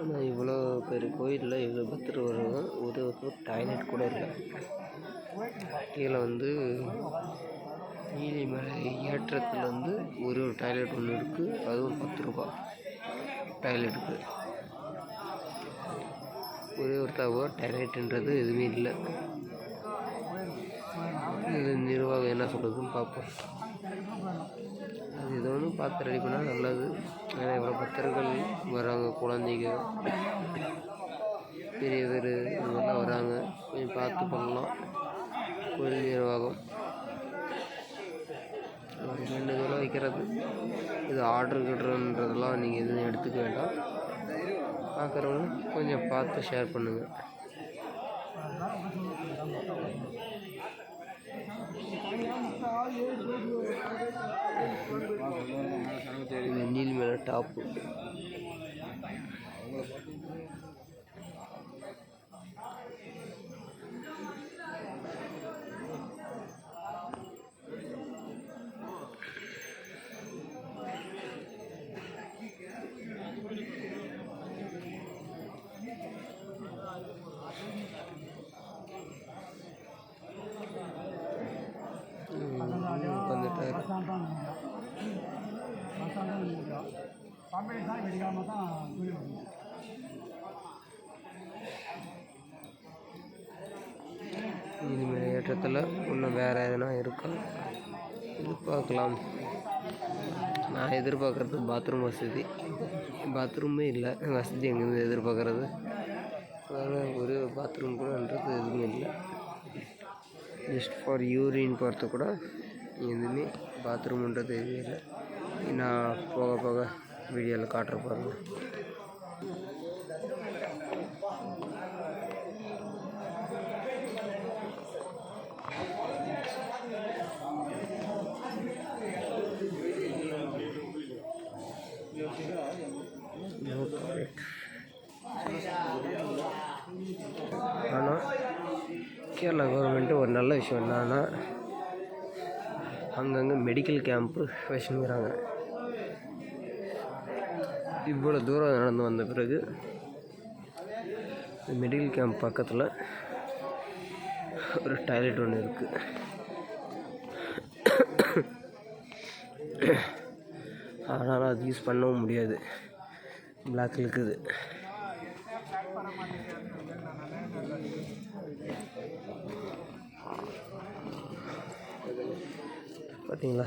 ஆனால் இவ்வளோ பெரிய கோயிலில் இவ்வளோ பக்தர் வருவாங்க ஒரு ஒரு டாய்லெட் கூட இல்லை. கீழே வந்து நீலிமலை ஏற்றத்தில் வந்து ஒரு ஒரு டாய்லெட் ஒன்று இருக்குது அதுவும் பத்து ரூபா. டாய்லெட்டுக்கு. ஒரே ஒரு டாய்லெட்டுன்றது எதுவுமே இல்லை. இது நிர்வாகம் என்ன சொல்கிறதுன்னு பார்ப்போம். அது ஏதோ ஒன்று பார்த்து ரெடி பண்ணால் நல்லது. ஏன்னா இவ்வளோ பக்தர்கள் வராங்க குழந்தைங்க பெரியவர் இவங்கெல்லாம் வராங்க. கொஞ்சம் பார்த்து பண்ணலாம். கோயில் நிர்வாகம். ரெண்டு வேண்டுதலாக வைக்கிறது. இது ஆர்டர் கிடுறன்றதெல்லாம் நீங்கள் எதுவும் எடுத்துக்க வேண்டாம். பார்க்குறவங்க கொஞ்சம் பார்த்து ஷேர் பண்ணுங்கள் tá Pô. பம்பை தான் வெடிக்காமல் தான் குழி வரும் இனிமேல் ஏற்றத்தில் இன்னும் வேறு எதுனா இருக்கா? எதிர்பார்க்கலாம். நான் எதிர்பார்க்குறது பாத்ரூம் வசதி. பாத்ரூமே இல்லை. வசதி எங்கேருந்து எதிர்பார்க்குறது? அதனால் ஒரு பாத்ரூம் கூடன்றது எதுவுமே இல்லை. ஜஸ்ட் ஃபார் யூரின் போகிறது கூட எதுவுமே பாத்ரூம்ன்றது எதுவுமே இல்லை. நான் போக போக வீடியோவில் காட்டுற பாருங்க. ஆனால் கேரளா கவர்மெண்ட்டு ஒரு நல்ல விஷயம் என்னன்னா அங்கங்கே மெடிக்கல் கேம்ப்பு வச்சுருக்கிறாங்க. இவ்வளோ தூரம் நடந்து வந்த பிறகு மெடிக்கல் கேம்ப் பக்கத்தில் ஒரு டாய்லெட் ஒன்று இருக்குது ஆனால் அது யூஸ் பண்ணவும் முடியாது. பிளாக் இருக்குது பார்த்தீங்களா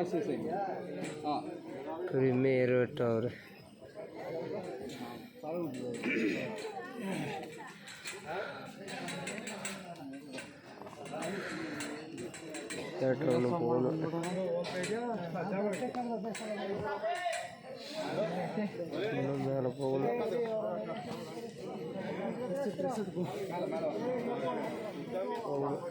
ஆ சரி சரி ஆ பொறுமையாக ஏறட்டும் அவர் தேட்டர் ஒன்று போகணும் இன்னும் மேலே போகணும் போகணும்